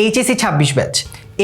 HSC ছাব্বিশ batch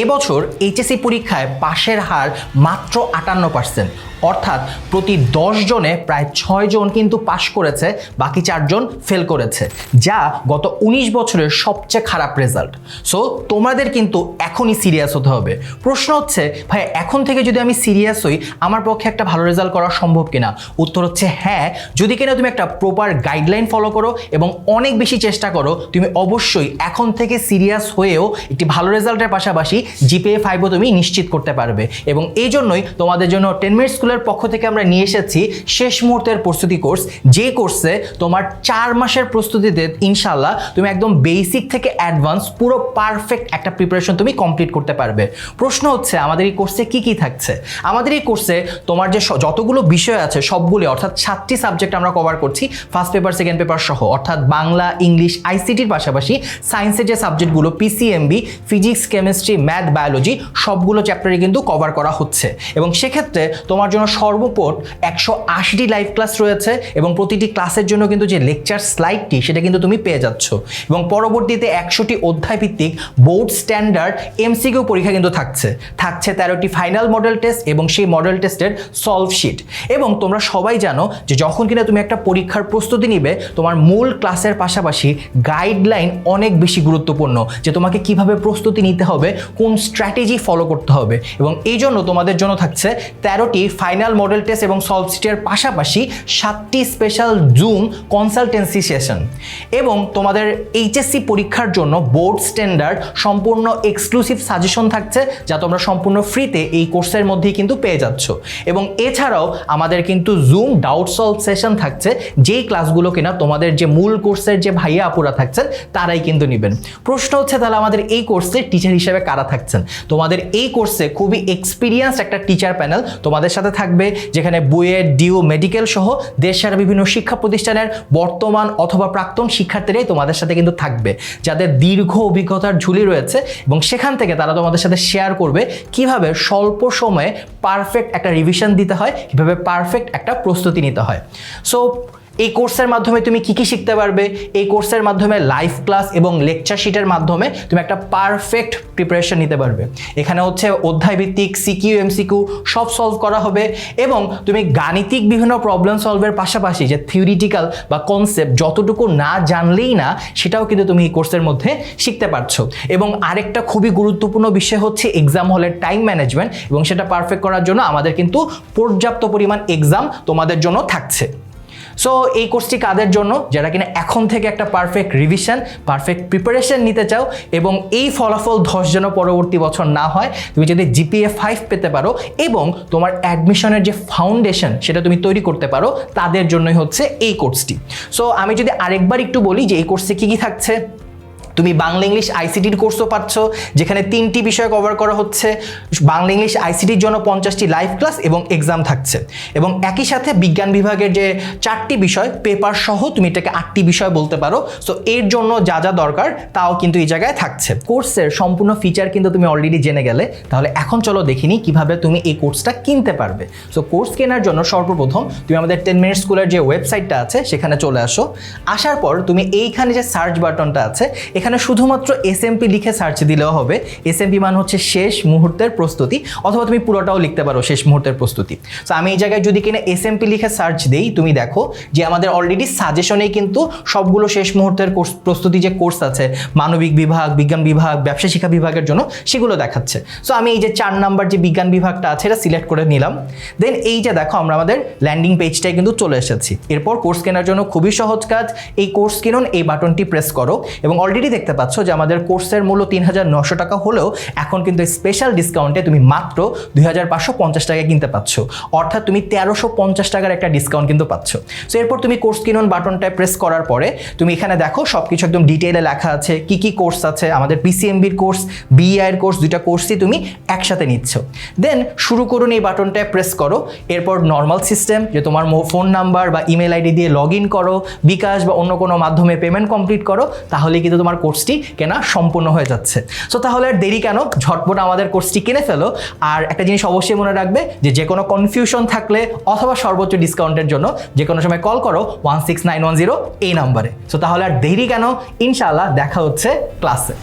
এবছর HSC পরীক্ষায় পাশের হার মাত্র আটান্ন পার্সেন্ট। অর্থাৎ প্রতি দশ জনে প্রায় ছয় জন কিন্তু পাশ করেছে, বাকি চারজন ফেল করেছে, যা গত উনিশ বছরের সবচেয়ে খারাপ রেজাল্ট। সো তোমাদের কিন্তু এখনই সিরিয়াস হতে হবে। প্রশ্ন হচ্ছে, ভাই, এখন থেকে যদি আমি সিরিয়াস হই, আমার পক্ষে একটা ভালো রেজাল্ট করা সম্ভব কিনা? উত্তর হচ্ছে হ্যাঁ। যদি কিনা তুমি একটা প্রপার গাইডলাইন ফলো করো এবং অনেক বেশি চেষ্টা করো, তুমি অবশ্যই এখন থেকে সিরিয়াস হয়েও একটি ভালো রেজাল্টের পাশাপাশি জিপিএ ফাইভও তুমি নিশ্চিত করতে পারবে। এবং এই জন্যই তোমাদের জন্য টেন মিনিট স্কুলের পক্ষ থেকে আমরা নিয়ে এসেছি শেষ মুহূর্তের প্রস্তুতি কোর্স যে কোর্সে তোমার চার মাসের প্রস্তুতিতে ইনশাল্লাহ তুমি একদম বেসিক থেকে অ্যাডভান্স পুরো পারফেক্ট একটা প্রিপারেশন তুমি কমপ্লিট করতে পারবে। প্রশ্ন হচ্ছে, আমাদের এই কোর্সে কি কি থাকছে? আমাদের এই কোর্সে তোমার যে যতগুলো বিষয় আছে সবগুলি, অর্থাৎ সাতটি সাবজেক্ট আমরা কভার করছি ফার্স্ট পেপার সেকেন্ড পেপার সহ। অর্থাৎ বাংলা, ইংলিশ আইসিটির পাশাপাশি সায়েন্সের যে সাবজেক্টগুলো PCMB physics chemistry math biology সবগুলো চ্যাপ্টারে কিন্তু কভার করা হচ্ছে। এবং সেক্ষেত্রে তোমার জন্য সর্বপোট একশো আশিটি লাইভ ক্লাস রয়েছে এবং প্রতিটি ক্লাসের জন্য কিন্তু যে লেকচার স্লাইডটি সেটা কিন্তু তুমি পেয়ে যাচ্ছ। এবং পরবর্তীতে একশোটি অধ্যায় ভিত্তিক বোর্ড স্ট্যান্ডার্ড এমসিকিউ পরীক্ষা কিন্তু থাকছে। থাকছে তেরোটি ফাইনাল মডেল টেস্ট এবং সেই মডেল টেস্টের সলভ শিট। এবং তোমরা সবাই জানো যে যখন কিনা তুমি একটা পরীক্ষার প্রস্তুতি নিবে, তোমার মূল ক্লাসের পাশাপাশি গাইডলাইন অনেক বেশি গুরুত্বপূর্ণ যে তোমাকে কীভাবে প্রস্তুতি নিতে হবে, কোন স্ট্র্যাটেজি ফলো করতে হবে এবং এই জন্য তোমাদের জন্য থাকছে তেরোটি ফাইনাল মডেল টেস্ট এবং সলভ শিটের পাশাপাশি সাতটি স্পেশাল জুম কনসালটেন্সি সেশন এবং তোমাদের এইচএসসি পরীক্ষার জন্য বোর্ড স্ট্যান্ডার্ড সম্পূর্ণ এক্সক্লুসিভ সাজেশন থাকছে যা তোমরা সম্পূর্ণ ফ্রিতে এই কোর্সের মধ্যেই কিন্তু পেয়ে যাচ্ছ এবং এছাড়াও আমাদের কিন্তু জুম ডাউট সলভ সেশন থাকছে যেই ক্লাসগুলো কিনা তোমাদের যে মূল কোর্সের যে ভাইয়া আপুরা থাকছেন তারাই কিন্তু নেবেন। প্রশ্ন হচ্ছে তাহলে আমাদের এই কোর্সে টিচার হিসেবে কারা থাকছেন। তোমাদের এই কোর্সে খুবই এক্সপিরিয়েন্স একটা টিচার প্যানেল তোমাদের সাথে থাকবে, যেখানে বুয়েট ডিউ মেডিকেল সহ দেশের বিভিন্ন শিক্ষা প্রতিষ্ঠানের বর্তমান অথবা প্রাক্তন শিক্ষার্থীরাই তোমাদের সাথে কিন্তু থাকবে। যাদের দীর্ঘ অভিজ্ঞতার ঝুলি রয়েছে এবং সেখান থেকে তারা তোমাদের সাথে শেয়ার করবে কীভাবে স্বল্প সময়ে পারফেক্ট একটা রিভিশন দিতে হয়, কীভাবে পারফেক্ট একটা প্রস্তুতি নিতে হয়। সো এই কোর্সের মাধ্যমে তুমি কি কি শিখতে পারবে? এই কোর্সের মাধ্যমে লাইভ ক্লাস এবং লেকচার শিটের মাধ্যমে তুমি একটা পারফেক্ট প্রিপারেশন নিতে পারবে। এখানে হচ্ছে অধ্যায় ভিত্তিক সিকিউ এমসিকিউ সব সলভ করা হবে এবং তুমি গাণিতিক বিভিন্ন প্রবলেম সলভের পাশাপাশি যে থিওরিটিক্যাল বা কনসেপ্ট যতটুকু না জানলেই না, সেটাও কিন্তু তুমি এই কোর্সের মধ্যে শিখতে পারছ। এবং আরেকটা খুবই গুরুত্বপূর্ণ বিষয় হচ্ছে এক্সাম হলের টাইম ম্যানেজমেন্ট এবং সেটা পারফেক্ট করার জন্য আমাদের কিন্তু পর্যাপ্ত পরিমাণ এক্সাম তোমাদের জন্য থাকছে। সো এই কোর্সটি কাদের জন্য? যারা কিনা এখন থেকে একটা পারফেক্ট রিভিশন পারফেক্ট প্রিপারেশন নিতে চাও এবং এই ফলাফল ধস যেন পরবর্তী বছর না হয়, তুমি যদি জিপিএ ফাইভ পেতে পারো এবং তোমার অ্যাডমিশনের যে ফাউন্ডেশন সেটা তুমি তৈরি করতে পারো, তাদের জন্যই হচ্ছে এই কোর্সটি। সো আমি যদি আরেকবার একটু বলি যে এই কোর্সে কী কী থাকছে? তুমি বাংলা ইংলিশ আইসিটির কোর্সও পাচ্ছ, যেখানে তিনটি বিষয় কভার করা হচ্ছে। বাংলা ইংলিশ আইসিটির জন্য পঞ্চাশটি লাইভ ক্লাস এবং এক্সাম থাকছে। এবং একই সাথে বিজ্ঞান বিভাগের যে চারটি বিষয় পেপার সহ তুমি এটাকে আটটি বিষয় বলতে পারো। সো এর জন্য যা যা দরকার, তাও কিন্তু এই জায়গায় থাকছে। কোর্সের সম্পূর্ণ ফিচার কিন্তু তুমি অলরেডি জেনে গেলে। তাহলে এখন চলো দেখিনি কীভাবে তুমি এই কোর্সটা কিনতে পারবে। সো কোর্স কেনার জন্য সর্বপ্রথম তুমি আমাদের টেন মিনিট স্কুলের যে ওয়েবসাইটটা আছে, সেখানে চলে আসো। আসার পর তুমি এইখানে যে সার্চ বাটনটা আছে এখানে শুধুমাত্র এসএমপি লিখে সার্চ দিলেও হবে। এসএমপি মান হচ্ছে শেষ মুহূর্তের প্রস্তুতি, অথবা তুমি পুরোটাও লিখতে পারো শেষ মুহূর্তের প্রস্তুতি। সো আমি এই জায়গায় যদি কিনা এসএমপি লিখে সার্চ দেই, তুমি দেখো যে আমাদের অলরেডি সাজেশনেই কিন্তু সবগুলো শেষ মুহূর্তের কোর্স প্রস্তুতি যে কোর্স আছে, মানবিক বিভাগ, বিজ্ঞান বিভাগ, ব্যবসা শিক্ষা বিভাগের জন্য সেগুলো দেখাচ্ছে। সো আমি এই যে চার নাম্বার যে বিজ্ঞান বিভাগটা আছে, এটা সিলেক্ট করে নিলাম। দেন এই যে দেখো আমরা আমাদের ল্যান্ডিং পেজটায় কিন্তু চলে এসেছি। এরপর কোর্স কেনার জন্য খুবই সহজ কাজ, এই কোর্স কিনুন, এই বাটনটি প্রেস করো এবং অলরেডি দেখতে পাচ্ছ যে আমাদের কোর্সের মূল্য তিন হাজার নশো টাকা হলেও এখন কিন্তু স্পেশাল ডিসকাউন্টে তুমি মাত্র দুই হাজার পাঁচশো পঞ্চাশ টাকায় কিনতে পাচ্ছ। অর্থাৎ তুমি তেরোশো পঞ্চাশ টাকার একটা ডিসকাউন্ট কিন্তু পাচ্ছ। সো এরপর তুমি কোর্স কিনুন বাটনটায় প্রেস করার পরে তুমি এখানে দেখো সব কিছু একদম ডিটেইলে লেখা আছে, কি কি কোর্স আছে, আমাদের পিসিএমবির কোর্স বিআই এর কোর্স দুইটা কোর্সই তুমি একসাথে নিচ্ছ। দেন শুরু করুন এই বাটনটায় প্রেস করো। এরপর নর্মাল সিস্টেম যে তোমার ফোন নাম্বার বা ইমেল আইডি দিয়ে লগ ইন করো। বিকাশ বা অন্য কোনো মাধ্যমে পেমেন্ট কমপ্লিট করো। তাহলে কিন্তু তোমার কোর্সটি কেনা সম্পূর্ণ হয়ে যাচ্ছে। সো তাহলে আর দেরি কেন? ঝটপট আমাদের কোর্সটি কিনে ফেলো। আর একটা জিনিস অবশ্যই মনে রাখবে যে যে কোনো কনফিউশন থাকলে অথবা সর্বোচ্চ ডিসকাউন্টের জন্য যে কোনো সময় কল করো one six nine one zero এই নাম্বারে সো তাহলে আর দেরি কেন? ইনশাআল্লাহ দেখা হচ্ছে ক্লাসে